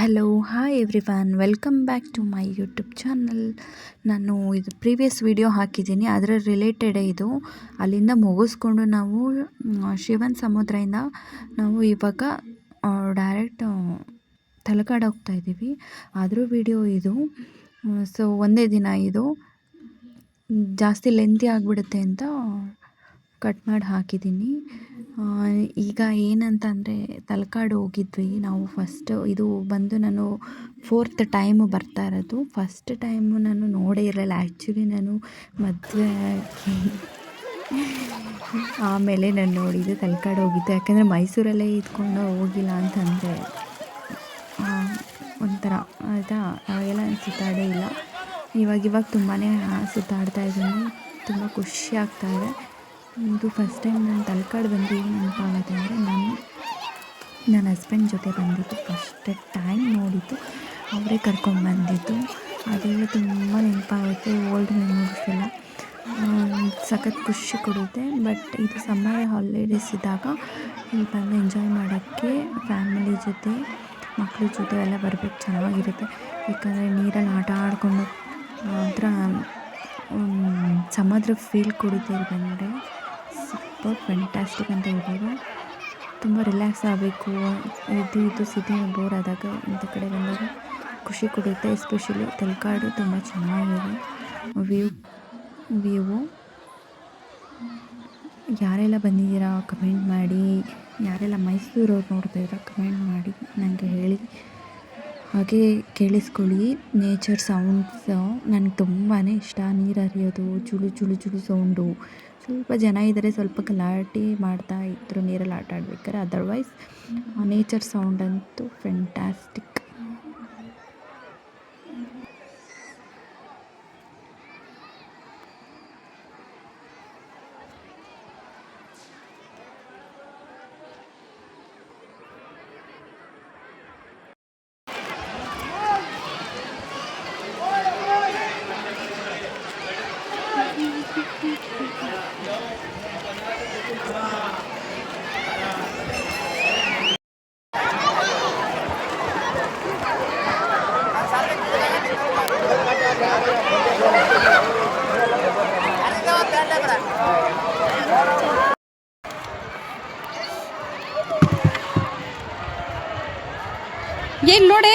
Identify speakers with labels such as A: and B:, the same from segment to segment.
A: Hello hi everyone welcome back to my YouTube channel ನಾನು ಇದು previous video ಹಾಕಿದ್ದೀನಿ. ಅದರ ರಿಲೇಟೆಡೇ ಇದು. ಅಲ್ಲಿಂದ ಮುಗಿಸ್ಕೊಂಡು ನಾವು ಶಿವನ್ ಸಮುದ್ರದಿಂದ ನಾವು ಇವಾಗ ಡೈರೆಕ್ಟ್ ತಲಕಾಡು ಹೋಗ್ತಾ ಇದ್ದೀವಿ. ಆದರೂ ವಿಡಿಯೋ ಇದು ಸೊ ಒಂದೇ ದಿನ ಇದು. ಜಾಸ್ತಿ ಲೆಂತಿ ಆಗಿಬಿಡುತ್ತೆ ಅಂತ ಕಟ್ ಮಾಡಿ ಹಾಕಿದ್ದೀನಿ. ಈಗ ಏನಂತ ಅಂದರೆ ತಲಕಾಡು ಹೋಗಿದ್ವಿ. ನಾವು ಫಸ್ಟ್ ಇದು ಬಂದು ನಾನು ಫೋರ್ತ್ ಟೈಮು ಬರ್ತಾ ಇರೋದು. ಫಸ್ಟ್ ಟೈಮು ನಾನು ನೋಡೇ ಇರಲಿಲ್ಲ. ಆ್ಯಕ್ಚುಲಿ ನಾನು ಮದುವೆ ಆಮೇಲೆ ನಾನು ನೋಡಿದ್ದು ತಲಕಾಡು ಹೋಗಿದ್ದು. ಯಾಕಂದರೆ ಮೈಸೂರಲ್ಲೇ ಇದ್ಕೊಂಡು ಹೋಗಿಲ್ಲ ಅಂತಂದರೆ ಒಂಥರ ಆಯಿತಾ ನಾನು ಸುತ್ತಾಡೇ ಇಲ್ಲ. ಇವಾಗಿವಾಗ ಇವಾಗ ತುಂಬಾ ಸುತ್ತಾಡ್ತಾ ಇದ್ದೀನಿ. ತುಂಬ ಖುಷಿ ಆಗ್ತಾ ಇದೆ. ಇದು ಫಸ್ಟ್ ಟೈಮ್ ನಾನು ತಲಕಾಡು ಬಂದು ಏನು ನೆನಪಾಗುತ್ತೆ ಅಂದರೆ ನಾನು ನನ್ನ ಹಸ್ಬೆಂಡ್ ಜೊತೆ ಬಂದಿದ್ದು ಫಸ್ಟ್ ಟೈಮ್ ನೋಡಿದ್ದು. ಅವರೇ ಕರ್ಕೊಂಡ್ಬಂದಿದ್ದು ಅದೆಲ್ಲ ತುಂಬ ನೆನಪಾಗುತ್ತೆ ಓಲ್ಡ್ ಮೆಮೊರೀಸ್ ಎಲ್ಲ. ಸಖತ್ ಖುಷಿ ಕೊಡುತ್ತೆ. ಬಟ್ ಇದು ಸಮ್ಮರ್ ಹಾಲಿಡೇಸ್ ಇದ್ದಾಗ ಇಲ್ಲಿ ಬಂದು ಎಂಜಾಯ್ ಮಾಡೋಕ್ಕೆ ಫ್ಯಾಮಿಲಿ ಜೊತೆ ಮಕ್ಕಳ ಜೊತೆ ಎಲ್ಲ ಬರಬೇಕು. ಚೆನ್ನಾಗಿರುತ್ತೆ. ಯಾಕಂದರೆ ನೀರಲ್ಲಿ ಆಟ ಆಡ್ಕೊಂಡು ಒಂಥರ ಸಮುದ್ರ ಫೀಲ್ ಕೊಡುತ್ತೆ ಇಲ್ಲಿ ಬಂದರೆ. ಫೆಂಟಾಸ್ಟಿಕ್ ಅಂತ ಹೇಳ್ಬೋದು. ತುಂಬ ರಿಲ್ಯಾಕ್ಸ್ ಆಗಬೇಕು. ಇದು ಇದು ಸಿಟಿ ಬೋರ್ ಆದಾಗ ಇಂಥ ಕಡೆ ಬಂದಾಗ ಖುಷಿ ಕೊಡುತ್ತೆ. ಎಸ್ಪೆಷಲಿ ತಲಕಾಡು ತುಂಬ ಚೆನ್ನಾಗಿದೆ. ವ್ಯೂ ವ್ಯೂವು ಯಾರೆಲ್ಲ ಬಂದಿದ್ದೀರಾ ಕಮೆಂಟ್ ಮಾಡಿ. ಯಾರೆಲ್ಲ ಮೈಸೂರವ್ರು ನೋಡ್ತಾ ಇದ್ದೀರಾ ಕಮೆಂಟ್ ಮಾಡಿ. ನನಗೆ ಹೇಳಿ. ಹಾಗೆ ಕೇಳಿಸ್ಕೊಳ್ಳಿ. ನೇಚರ್ ಸೌಂಡ್ಸು ನನಗೆ ತುಂಬಾ ಇಷ್ಟ. ನೀರು ಹರಿಯೋದು, ಚುಳು ಚುಳು ಚುಳು ಸೌಂಡು ಸ್ವಲ್ಪ ಜನ ಇದ್ದರೆ ಸ್ವಲ್ಪ ಗಲಾಟೆ ಮಾಡ್ತಾ ಇದ್ರು ನೀರಲ್ಲಿ ಆಟ ಆಡ್ಬೇಕಾದ್ರೆ ಅದರ್ವೈಸ್ ನೇಚರ್ ಸೌಂಡ್ ಅಂತೂ ಫೆಂಟಾಸ್ಟಿಕ್
B: ಏನು ನೋಡಿ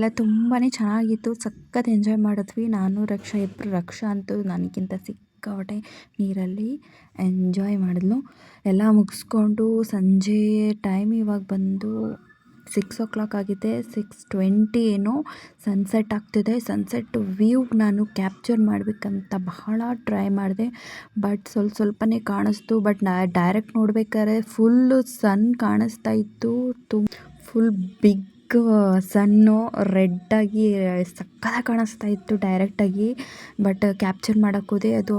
A: ಆಡಿದೆಲ್ಲ ತುಂಬಾ ಚೆನ್ನಾಗಿತ್ತು. ಸಖತ್ ಎಂಜಾಯ್ ಮಾಡಿದ್ವಿ. ನಾನು ರಕ್ಷಾ ಇಬ್ಬರು ರಕ್ಷಾ ಅಂತೂ ನನಗಿಂತ ಸಿಕ್ಕಾಪಟ್ಟೆ ನೀರಲ್ಲಿ ಎಂಜಾಯ್ ಮಾಡಿದ್ಲು. ಎಲ್ಲ ಮುಗಿಸ್ಕೊಂಡು ಸಂಜೆ ಟೈಮ್ ಇವಾಗ ಬಂದು ಸಿಕ್ಸ್ ಓ ಕ್ಲಾಕ್ ಆಗಿದೆ. ಸಿಕ್ಸ್ ಟ್ವೆಂಟಿ ಏನೋ ಸನ್ಸೆಟ್ ಆಗ್ತಿದೆ. ಸನ್ಸೆಟ್ ವ್ಯೂ ನಾನು ಕ್ಯಾಪ್ಚರ್ ಮಾಡಬೇಕಂತ ಬಹಳ ಟ್ರೈ ಮಾಡಿದೆ. ಬಟ್ ಸ್ವಲ್ಪ ಸ್ವಲ್ಪನೇ ಕಾಣಿಸ್ತು. ಬಟ್ ನಾ ಡೈರೆಕ್ಟ್ ನೋಡ್ಬೇಕಾದ್ರೆ ಫುಲ್ಲು ಸನ್ ಕಾಣಿಸ್ತಾ ಇತ್ತು. ತುಂಬ ಫುಲ್ ಬಿಗ್ ಸನ್ನು ರೆಡ್ಡಾಗಿ, ಸಕ್ಕತ್ತಾಗಿ ಕಾಣಿಸ್ತಾ ಇತ್ತು ಡೈರೆಕ್ಟಾಗಿ. ಬಟ್ ಕ್ಯಾಪ್ಚರ್ ಮಾಡೋಕ್ಕೋದೆ ಅದು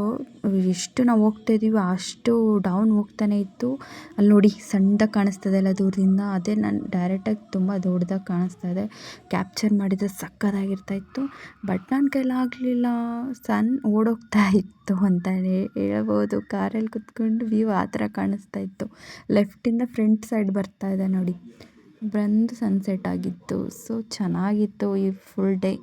A: ಎಷ್ಟು ನಾವು ಹೋಗ್ತಾ ಇದ್ದೀವಿ ಅಷ್ಟು ಡೌನ್ ಹೋಗ್ತಾನೆ ಇತ್ತು. ಅಲ್ಲಿ ನೋಡಿ, ಸಣ್ಣದಾಗಿ ಕಾಣಿಸ್ತದೆ ಅಲ್ಲ ದೂರದಿಂದ. ಅದೇ ನಾನು ಡೈರೆಕ್ಟಾಗಿ ತುಂಬ ದೊಡ್ಡದಾಗಿ ಕಾಣಿಸ್ತಾ ಇದೆ. ಕ್ಯಾಪ್ಚರ್ ಮಾಡಿದರೆ ಸಕ್ಕದಾಗಿರ್ತಾ ಇತ್ತು. ಬಟ್ ನನ್ನ ಕೈಲಾಗಲಿಲ್ಲ ಸನ್ ಓಡೋಗ್ತಾ ಇತ್ತು ಅಂತಲೇ ಹೇಳ್ಬೋದು. ಕಾರಲ್ಲಿ ಕುತ್ಕೊಂಡು ವ್ಯೂ ಆ ಥರ ಕಾಣಿಸ್ತಾ ಇತ್ತು. ಲೆಫ್ಟಿಂದ ಫ್ರಂಟ್ ಸೈಡ್ ಬರ್ತಾ ಇದೆ ನೋಡಿ. ಬಂದು ಸನ್ಸೆಟ್ ಆಗಿತ್ತು. ಸೊ ಚೆನ್ನಾಗಿತ್ತು ಈ ಫುಲ್ ಡೇ